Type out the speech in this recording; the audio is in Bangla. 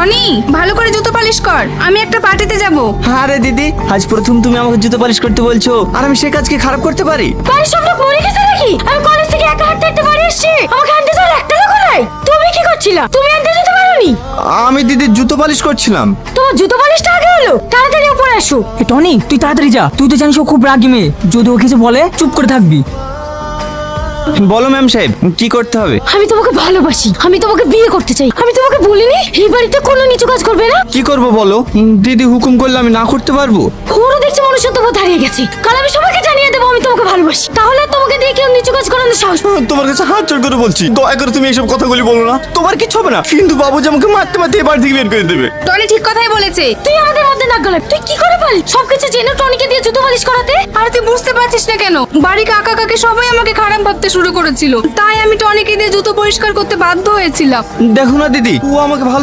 টনি ভালো করে জুতো পালিশ কর। আমি একটা পার্টিতে যাব। আরে দিদি আজ প্রথম তুমি আমাকে জুতো পালিশ করতে বলছো আর আমি সে কাজকে খারাপ করতে পারি। বাড়ির সব লোক মরে গেছে নাকি? আমি কলেজ থেকে একা হাঁটতে হাঁটতে বাড়ি এসেছি। আমাকে আনতে যাওয়ার একটা লোক নাই। তুমি কি করছিলা? তুমি আনতে যেতে পারোনি? আমি দিদির জুতো পালিশ করছিলাম। তোমার জুতো পালিশটা আগে হলো? তাড়াতাড়ি উপরে আসো। এ টনি তুই তাড়াতাড়ি যা। তুই তো জানিস ও খুব রাগি মেয়ে। যদি ও কিছু বলে চুপ করে থাকবি। বলো ম্যাম সাহেব কি করতে হবে? আমি তোমাকে ভালোবাসি আমি তোমাকে বিয়ে করতে চাই। আমি তোমাকে বলিনি এই বাড়িতে কোনো নিচু কাজ করবে না? কি করব বলো? দিদি হুকুম করলে আমি না করতে পারব? ওরও দেখছি মনুষ্যত্ববোধ হারিয়ে গেছে। কাল আমি সবাইকে জানিয়ে দেবো আমি তোমাকে ভালোবাসি। তাহলে তোমাকে দিয়ে কেউ নিচু কাজ করানোর সাহস না। তোমার কাছে হাত জোর করে বলছি। দয়া করে তুমি এইসব কথাগুলি বলো না। তোমার কিছু হবে না। কিন্তু বাবুজি আমাকে মারতে মারতে এবার থেকে বের করে দেবে। টনি ঠিক কথাই বলেছে। তুই আমাদের মধ্যে নাক গলাবি। তুই কি করে পারিস সবকিছু জেনে টনিকে দিয়ে জুতো পালিশ করাতে। তুই বুঝতে পারছিস না কেন? বাড়ি কাকা কাকে সবাই আমাকে খারাপ ভাবতে শুরু করেছিল। তাই আমি টনিকে দিয়ে জুতো পরিষ্কার করতে বাধ্য হয়েছিলাম। দেখো না দিদি, ও আমাকে ভালো